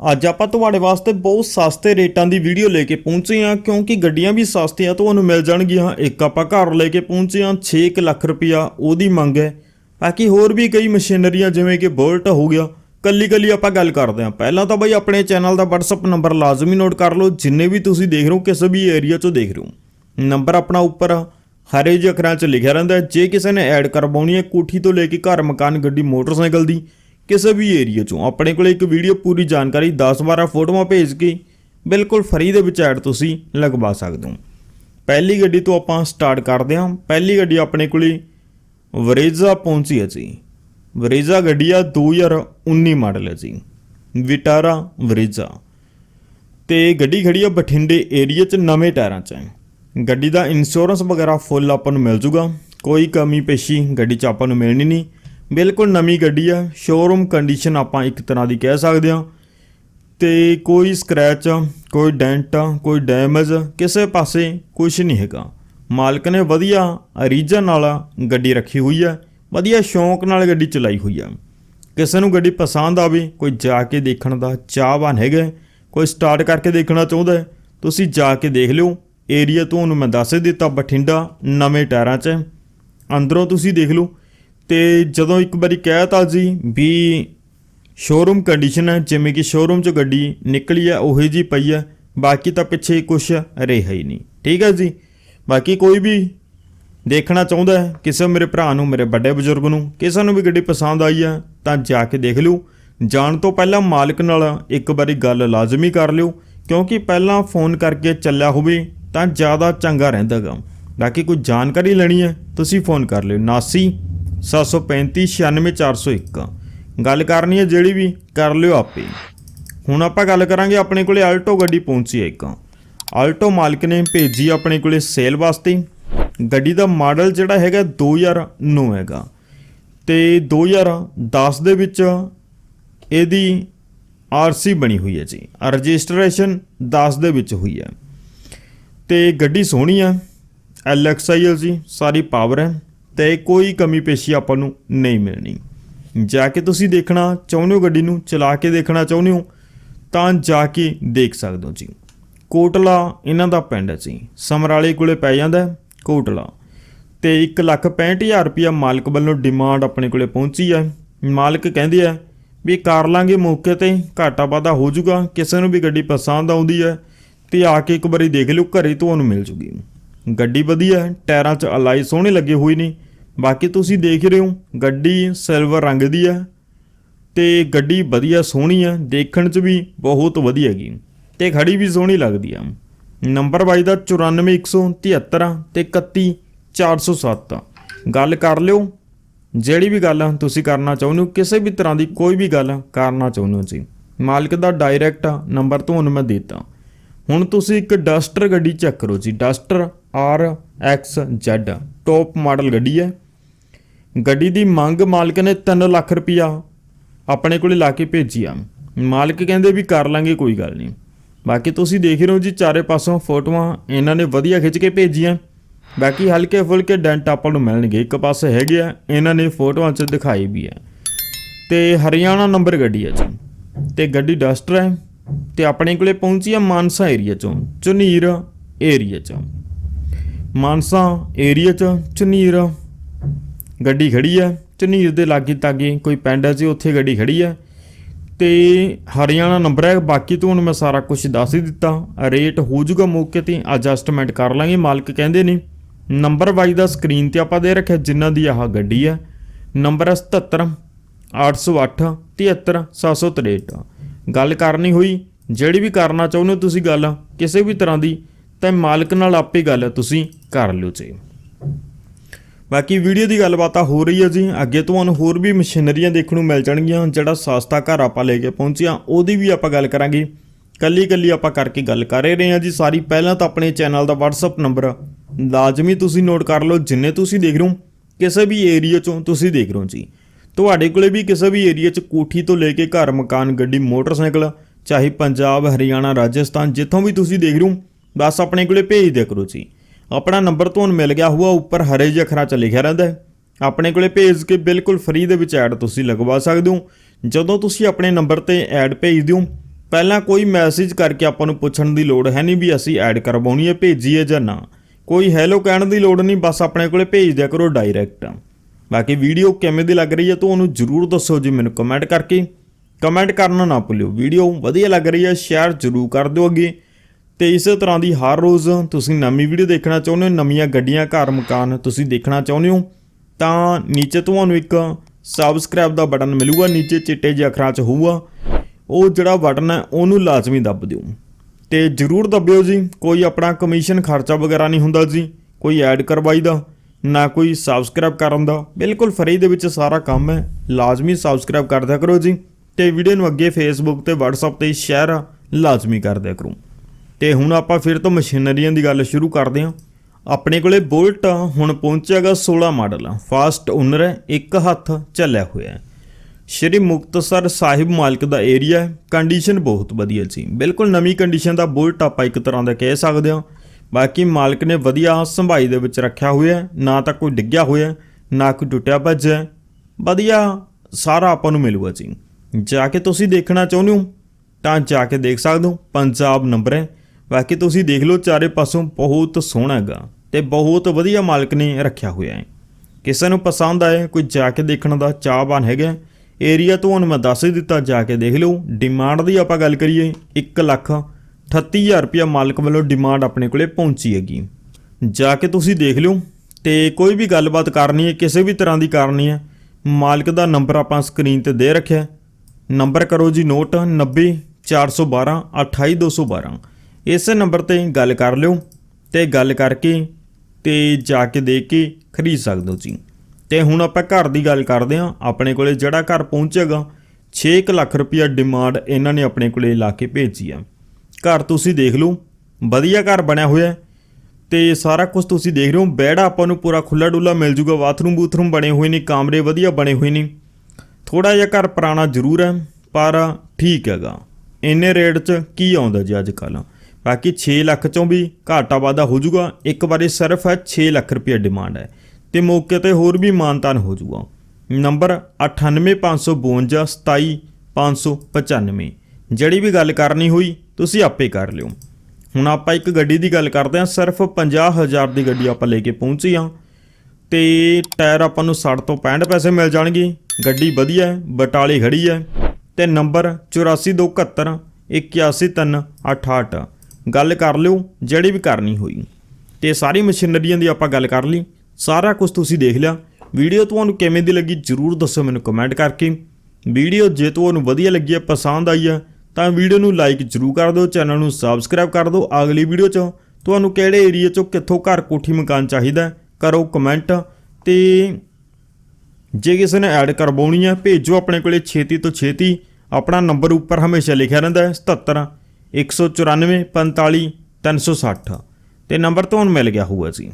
ਅੱਜ ਆਪਾਂ ਤੁਹਾਡੇ ਵਾਸਤੇ ਬਹੁਤ ਸਸਤੇ ਰੇਟਾਂ ਦੀ ਵੀਡੀਓ ਲੈ ਕੇ ਪਹੁੰਚੇ ਹਾਂ, ਕਿਉਂਕਿ ਗੱਡੀਆਂ ਵੀ ਸਸਤੀਆਂ ਤੁਹਾਨੂੰ ਮਿਲ ਜਾਣਗੀਆਂ। ਇੱਕ ਆਪਾਂ ਘਰ ਲੈ ਕੇ ਪਹੁੰਚੇ ਹਾਂ 6 ਲੱਖ ਰੁਪਇਆ ਉਹਦੀ ਮੰਗ ਹੈ। ਬਾਕੀ ਹੋਰ ਵੀ ਕਈ ਮਸ਼ੀਨਰੀਆਂ, ਜਿਵੇਂ ਕਿ ਬੋਲਟ ਹੋ ਗਿਆ ਕੱਲੀ ਕੱਲੀ ਆਪਾਂ ਗੱਲ ਕਰਦੇ ਹਾਂ। ਪਹਿਲਾਂ ਤਾਂ ਬਾਈ ਆਪਣੇ ਚੈਨਲ ਦਾ WhatsApp ਨੰਬਰ ਲਾਜ਼ਮੀ ਨੋਟ ਕਰ ਲਓ, ਜਿੰਨੇ ਵੀ ਤੁਸੀਂ ਦੇਖ ਰਹੇ ਹੋ, ਕਿਸੇ ਵੀ ਏਰੀਆ 'ਚੋਂ ਦੇਖ ਰਹੇ ਹੋ। ਨੰਬਰ ਆਪਣਾ ਉੱਪਰ ਹਰੇ ਜਿਹੇ ਅੱਖਰਾਂ 'ਚ ਲਿਖਿਆ ਰਹਿੰਦਾ ਜੇ ਕਿਸੇ ਨੇ ਐਡ ਕਰਵਾਉਣੀ ਹੈ, ਕੋਠੀ ਤੋਂ ਲੈ ਕੇ ਘਰ ਮਕਾਨ, ਗੱਡੀ, ਮੋਟਰਸਾਈਕਲ ਦੀ ਕਿਸੇ ਵੀ ਏਰੀਆ 'ਚੋਂ। ਆਪਣੇ ਕੋਲ ਇੱਕ ਵੀਡੀਓ ਪੂਰੀ ਜਾਣਕਾਰੀ 10-12 ਫੋਟੋਆਂ ਭੇਜ ਕੇ ਬਿਲਕੁਲ ਫਰੀ ਦੇ ਵਿੱਚ ਐਡ ਤੁਸੀਂ ਲਗਵਾ ਸਕਦੇ ਹੋ। ਪਹਿਲੀ ਗੱਡੀ ਤੋਂ ਆਪਾਂ ਸਟਾਰਟ ਕਰਦੇ ਹਾਂ। ਪਹਿਲੀ ਗੱਡੀ ਆਪਣੇ ਕੋਲੇ ਵਰੇਜ਼ਾ ਪਹੁੰਚੀ ਹੈ ਜੀ। ਵਰੇਜ਼ਾ ਗੱਡੀ ਆ 2019 ਮਾਡਲ ਹੈ ਜੀ। Vitara Brezza. ਤੇ ਗੱਡੀ ਖੜੀ ਆ ਬਠਿੰਡੇ ਏਰੀਆ 'ਚ ਨਵੇਂ ਟਾਇਰਾਂ 'ਚ। ਹੈ ਗੱਡੀ ਦਾ ਇੰਸ਼ੋਰੈਂਸ ਵਗੈਰਾ ਫੁੱਲ ਆਪਾਂ ਨੂੰ ਮਿਲ ਜੂਗਾ। ਕੋਈ ਕਮੀ ਪੇਸ਼ੀ ਗੱਡੀ 'ਚ ਆਪਾਂ ਨੂੰ ਮਿਲਣੀ ਨਹੀਂ। ਬਿਲਕੁਲ ਨਵੀਂ ਗੱਡੀ ਆ ਸ਼ੋਰੂਮ ਕੰਡੀਸ਼ਨ ਆਪਾਂ ਇੱਕ ਤਰ੍ਹਾਂ ਦੀ ਕਹਿ ਸਕਦੇ ਹਾਂ। ਤੇ ਕੋਈ ਸਕ੍ਰੈਚ ਕੋਈ ਡੈਂਟ ਕੋਈ ਡੈਮੇਜ ਕਿਸੇ ਪਾਸੇ ਕੁਝ ਨਹੀਂ ਹੈਗਾ। ਮਾਲਕ ਨੇ ਵਧੀਆ ਰੀਜਨ ਨਾਲ ਗੱਡੀ ਰੱਖੀ ਹੋਈ ਹੈ ਵਧੀਆ ਸ਼ੌਂਕ ਨਾਲ ਗੱਡੀ ਚਲਾਈ ਹੋਈ ਆ। ਕਿਸੇ ਨੂੰ ਗੱਡੀ ਪਸੰਦ ਆਵੇ ਕੋਈ ਜਾ ਕੇ ਦੇਖਣ ਦਾ ਚਾਹਵਾਨ ਹੈਗਾ ਕੋਈ ਸਟਾਰਟ ਕਰਕੇ ਦੇਖਣਾ ਚਾਹੁੰਦਾ ਹੈ, ਤੁਸੀਂ ਜਾ ਕੇ ਦੇਖ ਲਿਓ। ਏਰੀਆ ਤੁਹਾਨੂੰ ਮੈਂ ਦੱਸ ਦਿੱਤਾ ਬਠਿੰਡਾ ਨਵੇਂ ਟਾਇਰਾਂ 'ਚ। ਹੈ। ਅੰਦਰੋਂ ਤੁਸੀਂ ਦੇਖ ਲਓ ਤੇ ਜਦੋਂ ਇੱਕ ਵਾਰੀ ਕਹਿਤਾ ਜੀ ਵੀ ਸ਼ੋਰੂਮ ਕੰਡੀਸ਼ਨ ਹੈ, ਜਿਵੇਂ ਕਿ ਸ਼ੋਰੂਮ 'ਚ ਗੱਡੀ ਨਿਕਲੀ ਹੈ ਉਹੀ ਜੀ ਪਈ ਹੈ ਬਾਕੀ ਤਾਂ ਪਿੱਛੇ ਕੁਝ ਰਿਹਾ ਹੀ ਨਹੀਂ। ਠੀਕ ਹੈ ਜੀ? ਬਾਕੀ ਕੋਈ ਵੀ ਦੇਖਣਾ ਚਾਹੁੰਦਾ ਹੈ, ਕਿਸੇ ਮੇਰੇ ਭਰਾ ਨੂੰ, ਮੇਰੇ ਵੱਡੇ ਬਜ਼ੁਰਗ ਨੂੰ, ਕਿਸੇ ਨੂੰ ਵੀ ਗੱਡੀ ਪਸੰਦ ਆਈ ਹੈ ਤਾਂ ਜਾ ਕੇ ਦੇਖ ਲਿਓ। ਜਾਣ ਤੋਂ ਪਹਿਲਾਂ ਮਾਲਕ ਨਾਲ ਇੱਕ ਵਾਰੀ ਗੱਲ ਲਾਜ਼ਮੀ ਕਰ ਲਿਓ, ਕਿਉਂਕਿ ਪਹਿਲਾਂ ਫੋਨ ਕਰਕੇ ਚੱਲਿਆ ਹੋਵੇ ਤਾਂ ਜ਼ਿਆਦਾ ਚੰਗਾ ਰਹਿੰਦਾਗਾ ਬਾਕੀ ਕੋਈ ਜਾਣਕਾਰੀ ਲੈਣੀ ਹੈ, ਤੁਸੀਂ ਫੋਨ ਕਰ ਲਿਓ। 79 735 96401 ਗੱਲ ਕਰਨੀ ਹੈ ਜਿਹੜੀ ਵੀ ਕਰ ਲਿਓ ਆਪੇ। ਹੁਣ ਆਪਾਂ ਗੱਲ ਕਰਾਂਗੇ ਆਪਣੇ ਕੋਲੇ ਆਲਟੋ ਗੱਡੀ ਪਹੁੰਚੀ ਹੈ ਇੱਕ। ਆਲਟੋ ਮਾਲਕ ਨੇ ਭੇਜੀ ਆਪਣੇ ਕੋਲੇ ਸੇਲ ਵਾਸਤੇ। ਗੱਡੀ ਦਾ ਮਾਡਲ ਜਿਹੜਾ ਹੈਗਾ 2009 ਹੈਗਾ। ਤੇ 2010 ਦੇ ਵਿੱਚ ਇਹਦੀ ਆਰਸੀ ਬਣੀ ਹੋਈ ਹੈ ਜੀ। ਰਜਿਸਟ੍ਰੇਸ਼ਨ 10 ਦੇ ਵਿੱਚ ਹੋਈ ਹੈ। ਤੇ ਗੱਡੀ ਸੋਹਣੀ ਹੈ। ਐਲਐਕਸਆਈ ਹੈ ਜੀ, ਸਾਰੀ ਪਾਵਰ ਹੈ। ਤੇ ਕੋਈ ਕਮੀ ਪੇਸ਼ੀ ਆਪਾਂ ਨੂੰ ਨਹੀਂ ਮਿਲਣੀ। ਜਾ ਕੇ ਤੁਸੀਂ ਦੇਖਣਾ ਚਾਹੁੰਦੇ ਹੋ ਗੱਡੀ ਨੂੰ, ਚਲਾ ਕੇ ਦੇਖਣਾ ਚਾਹੁੰਦੇ ਹੋ, ਤਾਂ ਜਾ ਕੇ ਦੇਖ ਸਕਦੇ ਹੋ ਜੀ। ਕੋਟਲਾ ਇਹਨਾਂ ਦਾ ਪਿੰਡ ਹੈ ਜੀ। ਸਮਰਾਲੇ ਕੋਲੇ ਪੈ ਜਾਂਦਾ ਹੈ ਕੋਟਲਾ। ਤੇ 165000 ਰੁਪਇਆ ਮਾਲਕ ਵੱਲੋਂ ਡਿਮਾਂਡ ਆਪਣੇ ਕੋਲੇ ਪਹੁੰਚੀ ਹੈ। ਮਾਲਕ ਕਹਿੰਦੇ ਆ ਵੀ ਕਰ ਲਾਂਗੇ ਮੌਕੇ ਤੇ, ਘਾਟਾ ਵਾਧਾ ਹੋ ਜਾਊਗਾ, ਕਿਸੇ ਨੂੰ ਵੀ ਗੱਡੀ ਪਸੰਦ ਆਉਂਦੀ ਹੈ, ਤੇ ਆ ਕੇ ਇੱਕ ਵਾਰੀ ਦੇਖ ਲਿਓ, ਘਰੇ ਤੁਹਾਨੂੰ ਮਿਲ ਜੂਗੀ। ਗੱਡੀ ਵਧੀਆ ਹੈ, ਟਾਇਰਾਂ 'ਚ ਅਲਾਈ ਸੋਹਣੇ ਲੱਗੇ ਹੋਏ ਨੇ ਬਾਕੀ ਤੁਸੀਂ ਦੇਖ ਰਹੇ ਹੋ, ਗੱਡੀ ਸਿਲਵਰ ਰੰਗ ਦੀ ਹੈ ਤੇ ਗੱਡੀ ਵਧੀਆ ਸੋਹਣੀ ਹੈ, ਦੇਖਣ 'ਚ ਵੀ ਬਹੁਤ ਵਧੀਆ ਹੈਗੀ। ਤੇ ਖੜੀ ਵੀ ਸੋਹਣੀ ਲੱਗਦੀ ਆ। ਨੰਬਰ ਬਾਈ ਦਾ 94173 ਤੇ 31407 ਗੱਲ ਕਰ ਲਿਓ, ਜਿਹੜੀ ਵੀ ਗੱਲ ਤੁਸੀਂ ਕਰਨਾ ਚਾਹੁੰਦੇ ਹੋ, ਕਿਸੇ ਵੀ ਤਰ੍ਹਾਂ ਦੀ ਕੋਈ ਵੀ ਗੱਲ ਕਰਨਾ ਚਾਹੁੰਦੇ ਹੋ ਜੀ ਮਾਲਕ ਦਾ ਡਾਇਰੈਕਟ ਨੰਬਰ ਤੁਹਾਨੂੰ ਮੈਂ ਦਿੱਤਾ। ਹੁਣ ਤੁਸੀਂ ਇੱਕ ਡਸਟਰ ਗੱਡੀ ਚੈੱਕ ਕਰੋ ਜੀ। Duster R X Z. Top model ਗੱਡੀ ਹੈ। ਗੱਡੀ ਦੀ ਮੰਗ ਮਾਲਕ ਨੇ 3 ਲੱਖ ਰੁਪਇਆ ਆਪਣੇ ਕੋਲੇ ਲਾ ਕੇ ਭੇਜੀ ਆ। ਮਾਲਕ ਕਹਿੰਦੇ ਵੀ ਕਰ ਲਾਂਗੇ, ਕੋਈ ਗੱਲ ਨਹੀਂ। ਬਾਕੀ ਤੁਸੀਂ ਦੇਖ ਰਹੇ ਹੋ ਜੀ, ਚਾਰੇ ਪਾਸੋਂ ਫੋਟੋਆਂ ਇਹਨਾਂ ਨੇ ਵਧੀਆ ਖਿੱਚ ਕੇ ਭੇਜੀਆਂ। ਬਾਕੀ ਹਲਕੇ ਫੁਲਕੇ ਡੈਂਟ ਆਪਾਂ ਨੂੰ ਮਿਲਣਗੇ। ਇੱਕ ਪਾਸੇ ਹੈਗੇ ਆ, ਇਹਨਾਂ ਨੇ ਫੋਟੋਆਂ 'ਚ ਦਿਖਾਈ ਵੀ ਹੈ ਤੇ ਹਰਿਆਣਾ ਨੰਬਰ ਗੱਡੀ ਹੈ ਜੀ। ਤੇ ਗੱਡੀ ਡਸਟਰ ਹੈ। ਤੇ ਆਪਣੇ ਕੋਲੇ ਪਹੁੰਚੀ ਆ ਮਾਨਸਾ ਏਰੀਆ ਚੋਂ ਚੁਨੀਰ ਏਰੀਆ ਚੋਂ। ਮਾਨਸਾ ਏਰੀਆ ਚ ਚੁਨੀਰ ਗੱਡੀ ਖੜੀ ਹੈ ਝਨੀਰ ਦੇ ਲਾਗੇ ਤਾਗੇ ਕੋਈ ਪਿੰਡ ਹੈ ਜੀ, ਉੱਥੇ ਗੱਡੀ ਖੜੀ ਹੈ ਤੇ ਹਰਿਆਣਾ ਨੰਬਰ ਹੈ ਬਾਕੀ ਤੁਹਾਨੂੰ ਮੈਂ ਸਾਰਾ ਕੁਝ ਦੱਸ ਹੀ ਦਿੱਤਾ। ਰੇਟ ਹੋ ਜਾਊਗਾ ਮੌਕੇ ਤੇ ਐਡਜਸਟਮੈਂਟ ਕਰ ਲਾਂਗੇ, ਮਾਲਕ ਕਹਿੰਦੇ ਨੇ। ਨੰਬਰ ਵਾਈ ਦਾ ਸਕਰੀਨ ਤੇ ਆਪਾਂ ਦੇ ਰੱਖਿਆ, ਜਿਨ੍ਹਾਂ ਦੀ ਆਹ ਗੱਡੀ ਹੈ ਨੰਬਰ ਹੈ 77 808 73 763 ਗੱਲ ਕਰਨੀ ਹੋਈ, ਜਿਹੜੀ ਵੀ ਕਰਨਾ ਚਾਹੁੰਦੇ ਹੋ ਤੁਸੀਂ ਗੱਲ, ਕਿਸੇ ਵੀ ਤਰ੍ਹਾਂ ਦੀ, ਤਾਂ ਮਾਲਕ ਨਾਲ ਆਪੇ ਗੱਲ ਤੁਸੀਂ ਕਰ ਲਿਓ ਜੀ। ਬਾਕੀ ਵੀਡੀਓ ਦੀ ਗੱਲਬਾਤ ਆ ਹੋ ਰਹੀ ਹੈ ਜੀ। ਅੱਗੇ ਤੁਹਾਨੂੰ ਹੋਰ ਵੀ ਮਸ਼ੀਨਰੀਆਂ ਦੇਖਣ ਨੂੰ ਮਿਲ ਜਾਣਗੀਆਂ, ਜਿਹੜਾ ਸਸਤਾ ਘਰ ਆਪਾਂ ਲੈ ਕੇ ਪਹੁੰਚਿਆ ਉਹਦੀ ਵੀ ਆਪਾਂ ਗੱਲ ਕਰਾਂਗੇ। ਕੱਲੀ ਕੱਲੀ ਆਪਾਂ ਕਰਕੇ ਗੱਲ ਕਰ ਰਹੇ ਹਾਂ ਜੀ। ਸਾਰੀ ਪਹਿਲਾਂ ਤਾਂ ਆਪਣੇ ਚੈਨਲ ਦਾ WhatsApp ਨੰਬਰ ਲਾਜ਼ਮੀ ਤੁਸੀਂ ਨੋਟ ਕਰ ਲਓ, ਜਿੰਨੇ ਤੁਸੀਂ ਦੇਖ ਰਹੇ ਹੋ, ਕਿਸੇ ਵੀ ਏਰੀਆ ਚੋਂ ਤੁਸੀਂ ਦੇਖ ਰਹੇ ਹੋ ਜੀ। ਤੁਹਾਡੇ ਕੋਲੇ ਵੀ ਕਿਸੇ ਵੀ ਏਰੀਆ 'ਚ ਕੋਠੀ ਤੋਂ ਲੈ ਕੇ ਘਰ ਮਕਾਨ, ਗੱਡੀ, ਮੋਟਰਸਾਈਕਲ, ਚਾਹੇ ਪੰਜਾਬ, ਹਰਿਆਣਾ, ਰਾਜਸਥਾਨ, ਜਿੱਥੋਂ ਵੀ ਤੁਸੀਂ ਦੇਖ ਰਹੇ ਹੋ, ਬਸ ਆਪਣੇ ਕੋਲੇ ਭੇਜ ਦਿਆ ਕਰੋ ਜੀ। ਆਪਣਾ ਨੰਬਰ ਤੁਹਾਨੂੰ ਮਿਲ ਗਿਆ ਹੋਊਗਾ, ਉੱਪਰ ਹਰੇ ਜਿਹੇ ਅੱਖਰਾਂ 'ਚ ਲਿਖਿਆ ਰਹਿੰਦਾ ਹੈ। ਆਪਣੇ ਕੋਲੇ ਭੇਜ ਕੇ ਬਿਲਕੁਲ ਫ੍ਰੀ ਦੇ ਵਿੱਚ ਐਡ ਤੁਸੀਂ ਲਗਵਾ ਸਕਦੇ ਹੋ। ਜਦੋਂ ਤੁਸੀਂ ਆਪਣੇ ਨੰਬਰ ਤੇ ਐਡ ਭੇਜ ਦਿਓ, ਪਹਿਲਾਂ ਕੋਈ ਮੈਸੇਜ ਕਰਕੇ ਆਪਾਂ ਨੂੰ ਪੁੱਛਣ ਦੀ ਲੋੜ ਹੈ ਨਹੀਂ ਵੀ ਅਸੀਂ ਐਡ ਕਰਵਾਉਣੀ ਹੈ, ਭੇਜੀਏ ਜਾਂ ਨਾ। ਕੋਈ ਹੈਲੋ ਕਹਿਣ ਦੀ ਲੋੜ ਨਹੀਂ, ਬਸ ਆਪਣੇ ਕੋਲੇ ਭੇਜ ਦਿਆ ਕਰੋ ਡਾਇਰੈਕਟ ਬਾਕੀ ਵੀਡੀਓ ਕਿਵੇਂ ਦੀ ਲੱਗ ਰਹੀ ਹੈ ਤੁਹਾਨੂੰ ਜਰੂਰ ਦੱਸੋ ਜੀ ਮੈਨੂੰ ਕਮੈਂਟ ਕਰਕੇ। ਕਮੈਂਟ ਕਰਨਾ ਨਾ ਭੁੱਲਿਓ। ਵੀਡੀਓ ਵਧੀਆ ਲੱਗ ਰਹੀ ਹੈ ਸ਼ੇਅਰ ਜਰੂਰ ਕਰ ਦਿਓ ਅੱਗੇ। ਤੇ ਇਸੇ ਤਰ੍ਹਾਂ ਦੀ ਹਰ ਰੋਜ਼ ਤੁਸੀਂ ਨਵੀਂ ਵੀਡੀਓ ਦੇਖਣਾ ਚਾਹੁੰਦੇ ਹੋ, ਨਵੀਆਂ ਗੱਡੀਆਂ, ਘਰ ਮਕਾਨ ਤੁਸੀਂ ਦੇਖਣਾ ਚਾਹੁੰਦੇ ਹੋ, ਤਾਂ ਨੀਚੇ ਤੁਹਾਨੂੰ ਇੱਕ ਸਬਸਕ੍ਰਾਈਬ ਦਾ ਬਟਨ ਮਿਲੂਗਾ, ਨੀਚੇ ਚਿੱਟੇ ਜਿਹੇ ਅੱਖਰਾਂ 'ਚ ਹੋਊਗਾ। ਉਹ ਜਿਹੜਾ ਬਟਨ ਹੈ, ਉਹਨੂੰ ਲਾਜ਼ਮੀ ਦੱਬ ਦਿਓ। ਤੇ ਜਰੂਰ ਦੱਬਿਓ ਜੀ, ਕੋਈ ਆਪਣਾ ਕਮਿਸ਼ਨ ਖਰਚਾ ਵਗੈਰਾ ਨਹੀਂ ਹੁੰਦਾ ਜੀ, ਕੋਈ ਐਡ ਕਰਵਾਈ ਦਾ ਨਾ ਕੋਈ ਸਬਸਕ੍ਰਾਈਬ ਕਰਨ ਦਾ। ਬਿਲਕੁਲ ਫਰੀ ਦੇ ਵਿੱਚ ਸਾਰਾ ਕੰਮ ਹੈ। ਲਾਜ਼ਮੀ ਸਬਸਕ੍ਰਾਈਬ ਕਰ ਦਿਆ ਕਰੋ ਜੀ। ਤੇ ਵੀਡੀਓ ਨੂੰ ਅੱਗੇ ਫੇਸਬੁੱਕ ਤੇ WhatsApp ਤੇ ਸ਼ੇਅਰ ਲਾਜ਼ਮੀ ਕਰ ਦਿਆ ਕਰੋ। ਤੇ ਹੁਣ ਆਪਾਂ ਫਿਰ ਤੋਂ ਮਸ਼ੀਨਰੀਆਂ ਦੀ ਗੱਲ ਸ਼ੁਰੂ ਕਰਦੇ ਹਾਂ। ਆਪਣੇ ਕੋਲੇ ਬੋਲਟ ਹੁਣ ਪਹੁੰਚਿਆਗਾ 16 ਮਾਡਲ ਫਾਸਟ ਓਨਰ ਹੈ, ਇੱਕ ਹੱਥ ਚੱਲਿਆ ਹੋਇਆ ਹੈ। ਸ਼੍ਰੀ ਮੁਕਤਸਰ ਸਾਹਿਬ ਮਾਲਕ ਦਾ ਏਰੀਆ ਕੰਡੀਸ਼ਨ ਬਹੁਤ ਵਧੀਆ ਜੀ। ਬਿਲਕੁਲ ਨਵੀਂ ਕੰਡੀਸ਼ਨ ਦਾ ਬੁਲਟ ਆਪਾਂ ਇੱਕ ਤਰ੍ਹਾਂ ਦਾ ਕਹਿ ਸਕਦੇ ਹਾਂ। ਬਾਕੀ ਮਾਲਕ ਨੇ ਵਧੀਆ ਸੰਭਾਈ ਦੇ ਵਿੱਚ ਰੱਖਿਆ ਹੋਇਆ ਨਾ ਤਾਂ ਕੋਈ ਡਿੱਗਿਆ ਹੋਇਆ ਨਾ ਕੋਈ ਟੁੱਟਿਆ ਭੱਜਿਆ ਵਧੀਆ ਸਾਰਾ ਆਪਾਂ ਨੂੰ ਮਿਲੂਗਾ ਜੀ। ਜਾ ਕੇ ਤੁਸੀਂ ਦੇਖਣਾ ਚਾਹੁੰਦੇ ਹੋ, ਤਾਂ ਜਾ ਕੇ ਦੇਖ ਸਕਦੇ ਹੋ। ਪੰਜਾਬ ਨੰਬਰ ਹੈ। ਬਾਕੀ ਤੁਸੀਂ ਦੇਖ ਲਓ, ਚਾਰੇ ਪਾਸੋਂ ਬਹੁਤ ਸੋਹਣਾ ਹੈਗਾ ਤੇ ਬਹੁਤ ਵਧੀਆ ਮਾਲਕ ਨੇ ਰੱਖਿਆ ਹੋਇਆ ਹੈ। ਕਿਸੇ ਨੂੰ ਪਸੰਦ ਆਏ, ਕੋਈ ਜਾ ਕੇ ਦੇਖਣ ਦਾ ਚਾਹਵਾਨ ਹੈਗਾ ਏਰੀਆ ਤੁਹਾਨੂੰ ਮੈਂ ਦੱਸ ਹੀ ਦਿੱਤਾ, ਜਾ ਕੇ ਦੇਖ ਲਓ। ਡਿਮਾਂਡ ਦੀ ਆਪਾਂ ਗੱਲ ਕਰੀਏ 1 ਲੱਖ 38000 ਰੁਪਇਆ ਮਾਲਕ ਵੱਲੋਂ ਡਿਮਾਂਡ ਆਪਣੇ ਕੋਲੇ ਪਹੁੰਚੀ ਹੈਗੀ। ਜਾ ਕੇ ਤੁਸੀਂ ਦੇਖ ਲਿਓ ਤੇ ਕੋਈ ਵੀ ਗੱਲਬਾਤ ਕਰਨੀ ਹੈ, ਕਿਸੇ ਵੀ ਤਰ੍ਹਾਂ ਦੀ ਕਰਨੀ ਹੈ, ਮਾਲਕ ਦਾ ਨੰਬਰ ਆਪਾਂ ਸਕਰੀਨ ਤੇ ਦੇ ਰੱਖਿਆ ਨੰਬਰ ਕਰੋ ਜੀ ਨੋਟ 90 412 28212 ਇਸੇ ਨੰਬਰ ਤੇ ਗੱਲ ਕਰ ਲਿਓ ਤੇ ਗੱਲ ਕਰਕੇ ਤੇ ਜਾ ਕੇ ਦੇਖ ਕੇ ਖਰੀਦ ਸਕਦੇ ਹੋ ਜੀ। ਤੇ ਹੁਣ ਆਪਾਂ ਘਰ ਦੀ ਗੱਲ ਕਰਦੇ ਹਾਂ, ਆਪਣੇ ਕੋਲੇ ਜਿਹੜਾ ਘਰ ਪਹੁੰਚੇਗਾ 6 ਲੱਖ ਰੁਪਇਆ ਡਿਮਾਂਡ ਇਹਨਾਂ ਨੇ ਆਪਣੇ ਕੋਲੇ ਲਾ ਕੇ ਭੇਜੀ ਆ। ਘਰ ਤੁਸੀਂ ਦੇਖ ਲਓ, ਵਧੀਆ ਘਰ ਬਣਿਆ ਹੋਇਆ ਹੈ ਤੇ ਸਾਰਾ ਕੁਝ ਤੁਸੀਂ ਦੇਖ ਰਹੇ ਹੋ, ਬੈਡ ਆਪਾਂ ਨੂੰ ਪੂਰਾ ਖੁੱਲਾ ਡੁੱਲਾ ਮਿਲ ਜੂਗਾ ਬਾਥਰੂਮ ਬੂਥਰੂਮ ਬਣੇ ਹੋਏ ਨੇ, ਕਮਰੇ ਵਧੀਆ ਬਣੇ ਹੋਏ ਨੇ। ਥੋੜਾ ਜਿਹਾ ਘਰ ਪੁਰਾਣਾ ਜ਼ਰੂਰ ਹੈ, ਪਰ ਠੀਕ ਹੈਗਾ। ਇੰਨੇ ਰੇਟ 'ਚ ਕੀ ਆਉਂਦਾ ਜੀ ਅੱਜ ਕੱਲ੍ਹ ਬਾਕੀ 6 ਲੱਖ ਚੋਂ ਵੀ ਘਾਟਾ ਵਾਧਾ ਹੋ ਜਾਊਗਾ ਇੱਕ ਵਾਰੀ ਸਿਰਫ ਹੈ 6 ਲੱਖ ਰੁਪਏ ਡਿਮਾਂਡ ਹੈ। ਤੇ ਮੌਕੇ ਤੇ ਹੋਰ ਵੀ ਮਾਨਤਾਨ ਹੋ ਜਾਊਗਾ ਨੰਬਰ 9855 27595 ਜਿਹੜੀ ਵੀ ਗੱਲ ਕਰਨੀ ਹੋਈ ਤੁਸੀਂ ਆਪੇ ਕਰ ਲਿਓ। ਹੁਣ ਆਪਾਂ ਇੱਕ ਗੱਡੀ ਦੀ ਗੱਲ ਕਰਦੇ ਹਾਂ, ਸਿਰਫ 50000 ਦੀ ਗੱਡੀ ਆਪਾਂ ਲੈ ਕੇ ਪਹੁੰਚੀ ਹਾਂ। ਤੇ ਟਾਇਰ ਆਪਾਂ ਨੂੰ 60 ਤੋਂ 65 ਪੈਸੇ ਮਿਲ ਜਾਣਗੇ। ਗੱਡੀ ਵਧੀਆ ਹੈ, ਬਟਾਲੇ ਖੜੀ ਹੈ। ਤੇ ਨੰਬਰ 8427 81368 ਗੱਲ ਕਰ ਲਿਓ, ਜਿਹੜੀ ਵੀ ਕਰਨੀ ਹੋਈ। ਤੇ ਸਾਰੀ ਮਸ਼ੀਨਰੀਆਂ ਦੀ ਆਪਾਂ ਗੱਲ ਕਰ ਲਈ। ਸਾਰਾ ਕੁਝ ਤੁਸੀਂ ਦੇਖ ਲਿਆ। ਵੀਡੀਓ ਤੁਹਾਨੂੰ ਕਿਵੇਂ ਦੀ ਲੱਗੀ ਜਰੂਰ ਦੱਸੋ ਮੈਨੂੰ ਕਮੈਂਟ ਕਰਕੇ। ਵੀਡੀਓ ਜੇ ਤੁਹਾਨੂੰ ਵਧੀਆ ਲੱਗੀ ਹੈ, ਪਸੰਦ ਆਈ ਹੈ ਤਾਂ ਵੀਡੀਓ ਨੂੰ ਲਾਈਕ ਜਰੂਰ ਕਰ ਦਿਓ ਚੈਨਲ ਨੂੰ ਸਬਸਕ੍ਰਾਈਬ ਕਰ ਦਿਓ। ਅਗਲੀ ਵੀਡੀਓ 'ਚ ਤੁਹਾਨੂੰ ਕਿਹੜੇ ਏਰੀਆ 'ਚੋਂ ਕਿੱਥੋਂ ਘਰ ਕੋਠੀ ਮਕਾਨ ਚਾਹੀਦਾ ਕਰੋ ਕਮੈਂਟ ਤੇ ਜੇ ਕਿਸੇ ਨੇ ਐਡ ਕਰਵਾਉਣੀ ਹੈ ਭੇਜੋ ਆਪਣੇ ਕੋਲੇ ਛੇਤੀ ਤੋਂ ਛੇਤੀ। ਆਪਣਾ ਨੰਬਰ ਉੱਪਰ ਹਮੇਸ਼ਾ ਲਿਖਿਆ ਰਹਿੰਦਾ ਹੈ 77 194 45 360 ਤੇ ਨੰਬਰ ਤੁਹਾਨੂੰ ਮਿਲ ਗਿਆ ਹੋਊਗਾ ਜੀ।